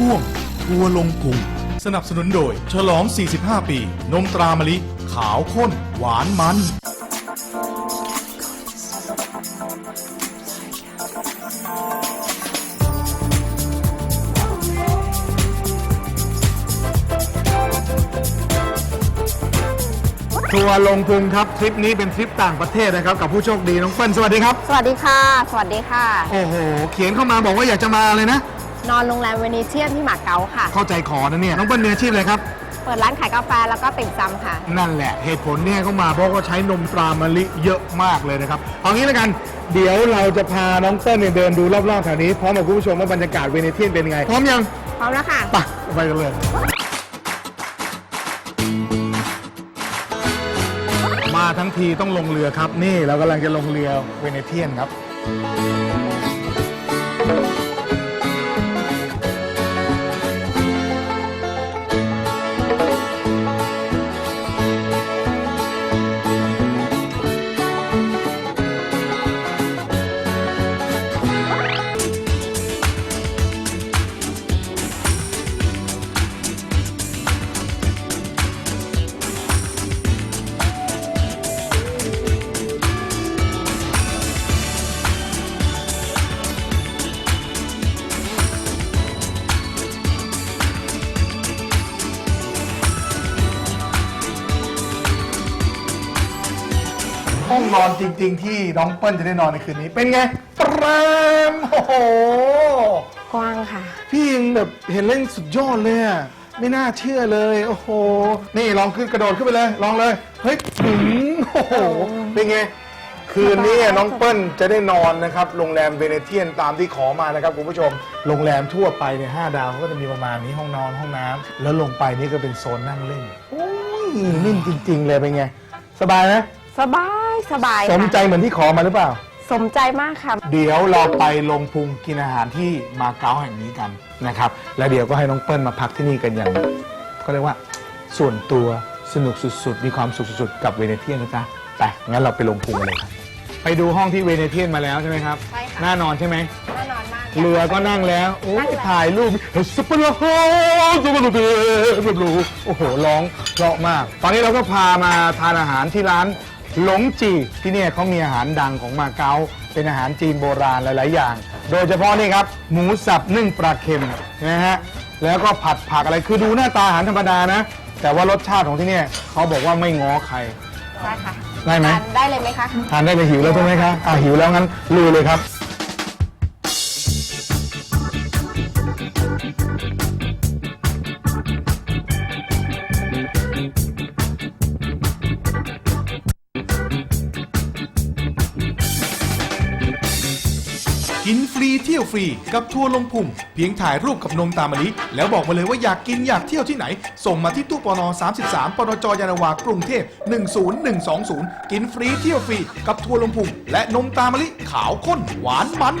ช่วง ทัวร์ลงพุงสนับสนุนโดย ฉลอง 45 ปี นมตรามะลิ ขาวข้น หวานมัน ทัวร์ลงพุงครับ ทริปนี้เป็นทริปต่างประเทศนะครับ กับผู้โชคดีน้องเปิ้ลสวัสดีครับ สวัสดีค่ะ สวัสดีค่ะ โอ้โห เขียนเข้ามาบอกว่าอยากจะมาเลยนะ นอนโรงแรมเวนิเชียนที่หมาเก๊าค่ะ เข้าใจขอนะเนี่ยน้องเปิ้ลมีอาชีพอะไรครับ เปิดร้านขายกาแฟแล้วก็ติ่มซำค่ะ นั่นแหละเหตุผลเนี่ยเข้ามาเพราะว่าใช้นมตรามะลิเยอะมากเลยนะครับเอางี้แล้วกันเดี๋ยวเราจะพาน้องเปิ้ลเนี่ยเดินดูรอบๆแถวนี้พร้อมกับคุณผู้ชมว่าบรรยากาศเวเนเทียนเป็นยังไงพร้อมยังพร้อมแล้วค่ะ ไปไปกันเลย มาทั้งทีต้องลงเรือครับนี่เรากำลังจะลงเรือเวเนเทียนครับ ห้องนอนจริง ๆ ที่น้องเปิ้ลจะได้นอนในคืนนี้ เป็นไงปรามโอ้โห กว้างค่ะ พี่ยังแบบเห็นเล่นสุดยอดเลยอะไม่น่าเชื่อเลย โอ้โห นี่ลองขึ้นกระโดดขึ้นไปเลย ลองเลย เฮ้ยถึงโอ้โห เป็นไง คืนนี้น้องเปิ้ลจะได้นอนนะครับ โรงแรมเวเนเทียนตามที่ขอมานะครับคุณผู้ชม โรงแรมทั่วไปเนี่ยห้าดาวเขาก็จะมีประมาณนี้ห้องนอนห้องน้ำแล้วลงไปนี่ก็เป็นโซนนั่งเล่น โอ้ยนิ่มจริง ๆ เลยเป็นไง สบายไหม สบาย สบายสมใจค่ะเหมือนที่ขอมาหรือเปล่า สมใจมากค่ะ เดี๋ยวเราไปลงพุงกินอาหารที่มาเก๊าแห่งนี้กันนะครับ แล้วเดี๋ยวก็ให้น้องเปิ้ลมาพักที่นี่กันอย่างก็เรียกว่า ส่วนตัวสนุกสุดๆ มีความสุขสุดๆ กับเวเนเทียนนะจ๊ะแต่งั้นเราไปลงพุงกันเลยครับไปดูห้องที่เวเนเทียนมาแล้วใช่ไหมครับใช่ค่ะ น่านอนใช่ไหมน่านอนมากเรือก็นั่งแล้ว โอ้ยนั่งแล้ว ถ่ายรูปซุปเปอร์โฮซุปเปอร์เบรูโอ้โห ร้องเพราะมาก ตอนนี้เราก็พามาทานอาหารที่ร้าน หลงจีที่เนี่ยเขามีอาหารดังของมาเก๊าเป็นอาหารจีนโบราณหลาย ๆ อย่าง โดยเฉพาะนี่ครับ หมูสับนึ่งปลาเค็มนะฮะแล้วก็ผัดผักอะไรคือดูหน้าตาอาหารธรรมดานะ แต่ว่ารสชาติของที่เนี่ยเขาบอกว่าไม่ง้อใคร ได้ค่ะได้ไหม ทานได้เลยไหมคะ ทานได้เลยหิวแล้วใช่ไหมคะอ่าหิวแล้วงั้นลุยเลยครับ กินฟรีเที่ยวฟรีกับทัวร์ลงพุงเพียงถ่ายรูปกับนมตามมะลิแล้วบอกมาเลยว่าอยากกินอยากเที่ยวที่ไหน ส่งมาที่ตู้ปน33ปนจยานนาวากรุงเทพ 10120 กินฟรีเที่ยวฟรีกับทัวร์ลงพุงและนมตามมะลิขาวข้นหวานมัน